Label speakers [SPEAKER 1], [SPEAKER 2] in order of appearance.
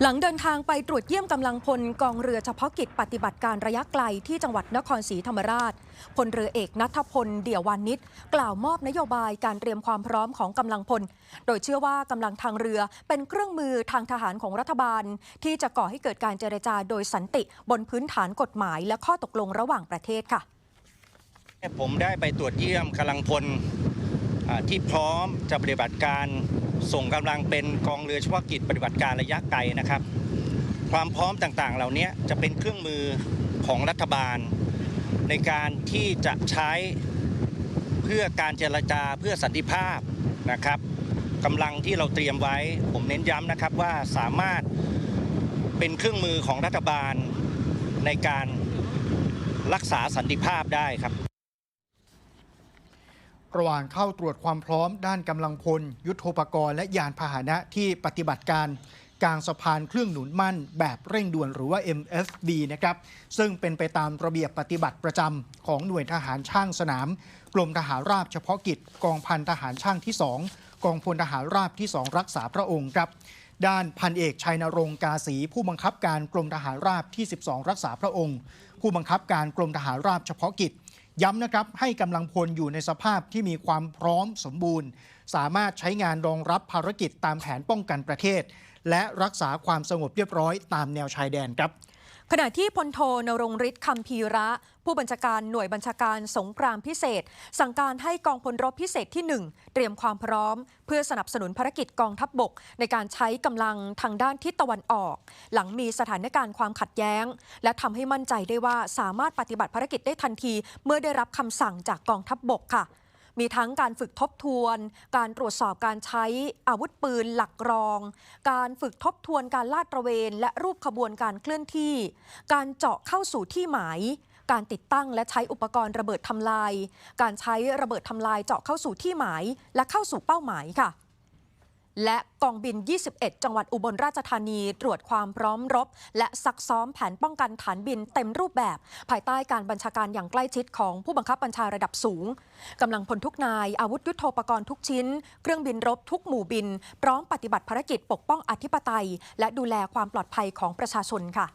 [SPEAKER 1] หลังเดินทางไปตรวจเยี่ยมกำลังพลกองเรือเฉพาะกิจปฏิบัติการระยะไกลที่จังหวัดนครศรีธรรมราชพลเรือเอกนัทพล เดี่ยววานิชกล่าวมอบนโยบายการเตรียมความพร้อมของกำลังพล โดยเชื่อว่ากำลังทางเรือเป็นเครื่องมือทางทหารของรัฐบาล ที่จะก่อให้เกิดการเจรจาโดยสันติบนพื้นฐานกฎหมาย และข้อตกลงระหว่างประเทศค่ะ
[SPEAKER 2] ผมได้ไปตรวจเยี่ยมกำลังพลที่พร้อมจะปฏิบัติการ ส่งกำลังเป็นกองเรือเฉพาะกิจปฏิบัติการระยะไกลนะครับ ความพร้อมต่างๆ เหล่านี้จะเป็นเครื่องมือของรัฐบาล ในการที่จะใช้เพื่อการเจรจาเพื่อสันติภาพนะครับกำลังที่เราเตรียมไว้ ผมเน้นย้ำนะครับว่าสามารถเป็นเครื่องมือของรัฐบาลในการรักษาสันติภาพได้ครับ
[SPEAKER 3] ระหว่างเข้าตรวจความพร้อมด้านกำลังพล ยุทโธปกรณ์และยานพาหนะที่ปฏิบัติการกลางสะพานเครื่องหนุนมั่นแบบเร่งด่วนหรือว่า MFD นะครับ ซึ่งเป็นไปตามระเบียบปฏิบัติประจำของหน่วยทหารช่างสนาม กรมทหารราบเฉพาะกิจ กองพันทหารช่างที่ 2 กองพลทหารราบที่ 2 รักษาพระองค์ครับ ด้านพันเอกชัยนรงค์กาสีผู้บังคับการกรมทหารราบที่ 12 รักษาพระองค์ ผู้บังคับการกรมทหารราบเฉพาะกิจ ย้ำนะครับให้กำลังพลอยู่ในสภาพที่มีความพร้อมสมบูรณ์ สามารถใช้งานรองรับภารกิจตามแผนป้องกันประเทศ และรักษาความสงบเรียบร้อยตามแนวชายแดนครับ
[SPEAKER 1] ขณะที่พลโทนรงฤทธิ์คำพีระ ผู้บัญชาการหน่วยบัญชาการสงครามพิเศษ สั่งการให้กองพลรบพิเศษที่ 1 เตรียมความพร้อม เพื่อสนับสนุนภารกิจกองทัพบบก ในการใช้กำลังทางด้านทิศตะวันออก หลังมีสถานการณ์ความขัดแย้ง และทำให้มั่นใจได้ว่าสามารถปฏิบัติภารกิจได้ทันที เมื่อได้รับคำสั่งจากกองทัพบบกค่ะ มีทั้งการฝึกทบทวน การตรวจสอบการใช้อาวุธปืนหลักรอง การฝึกทบทวนการลาดตระเวน และรูปขบวนการเคลื่อนที่ การเจาะเข้าสู่ที่หมาย การติดตั้งและใช้อุปกรณ์ระเบิดทำลาย การใช้ระเบิดทำลายเจาะเข้าสู่ที่หมาย และเข้าสู่เป้าหมายค่ะ และกองบิน 21 จังหวัดอุบลราชธานี ตรวจความพร้อมรบ และซักซ้อมแผนป้องกันฐานบินเต็มรูปแบบ ภายใต้การบัญชาการอย่างใกล้ชิดของผู้บังคับบัญชาระดับสูงกำลังพลทุกนาย อาวุธยุโทโธปกรณ์ทุกชิ้น เครื่องบินรบทุกหมู่บิน พร้อมปฏิบัติภารกิจปกป้องอธิปไตย และดูแลความปลอดภัยของประชาชนค่ะ